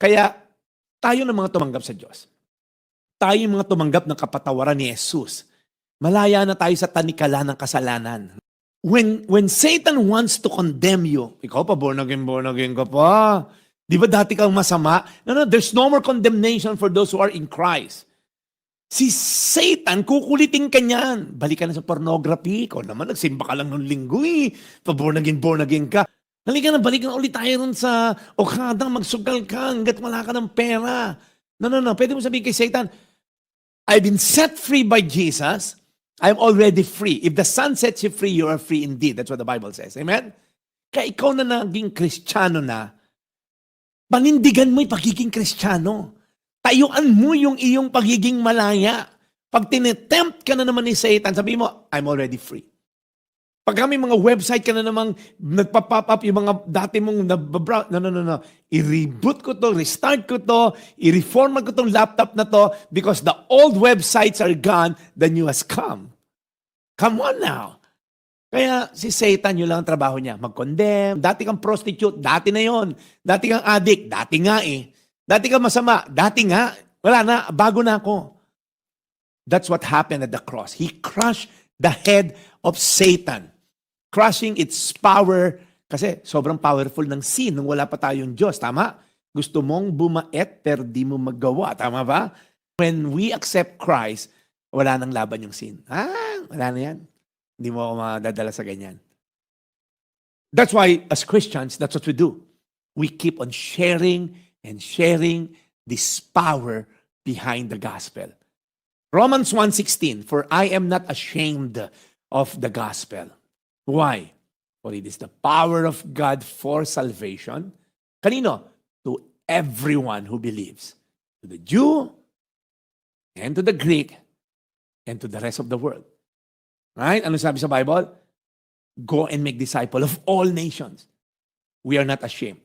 Kaya tayo ng mga tumanggap sa Diyos. Tayo yung mga tumanggap ng kapatawaran ni Jesus. Malaya na tayo sa tanikala ng kasalanan. When when Satan wants to condemn you, ikaw pa born again, born again ka pa. Di ba dati kang masama? No, no, there's no more condemnation for those who are in Christ. Si Satan, kukulitin ka niyan. Balik ka na sa pornography. Ikaw naman, nagsimba ka lang ng linggo eh. Pa born again, born again ka. Halika na, balik na ulit tayo ron sa Okada, magsugal ka hanggat wala ka ng pera. No, no, no. Pwede mo sabihin kay Satan, I've been set free by Jesus. I'm already free. If the Son sets you free, you are free indeed. That's what the Bible says. Amen? Kaya ikaw na naging Kristiyano na, panindigan mo yung pagiging Kristiyano. Tayuan mo yung iyong pagiging malaya. Pag tinetempt ka na naman ni Satan, sabi mo, I'm already free. Pag kami mga website ka na namang nagpa-pop up yung mga dati mong nababrow, no, no, no, no. I-reboot ko to, restart ko to, i-reformat ko tong laptop na to because the old websites are gone, the new has come. Come on now. Kaya si Satan, yun lang ang trabaho niya. Mag-condemn. Dati kang prostitute, dati na yon. Dati kang addict, dati nga eh. Dati kang masama, dati nga. Wala na, bago na ako. That's what happened at the cross. He crushed the head of Satan. Crushing its power. Kasi sobrang powerful ng sin nung wala pa tayong Diyos. Tama? Gusto mong bumait pero di mo magawa. Tama ba? When we accept Christ, wala nang laban yung sin. Ah, wala na yan. Hindi mo ako madadala sa ganyan. That's why, as Christians, that's what we do. We keep on sharing and sharing this power behind the gospel. Romans 1.16, For I am not ashamed of the gospel. Why? For it is the power of God for salvation. Kanino? To everyone who believes. To the Jew, and to the Greek, and to the rest of the world. Right? Ano sabi sa Bible? Go and make disciple of all nations. We are not ashamed.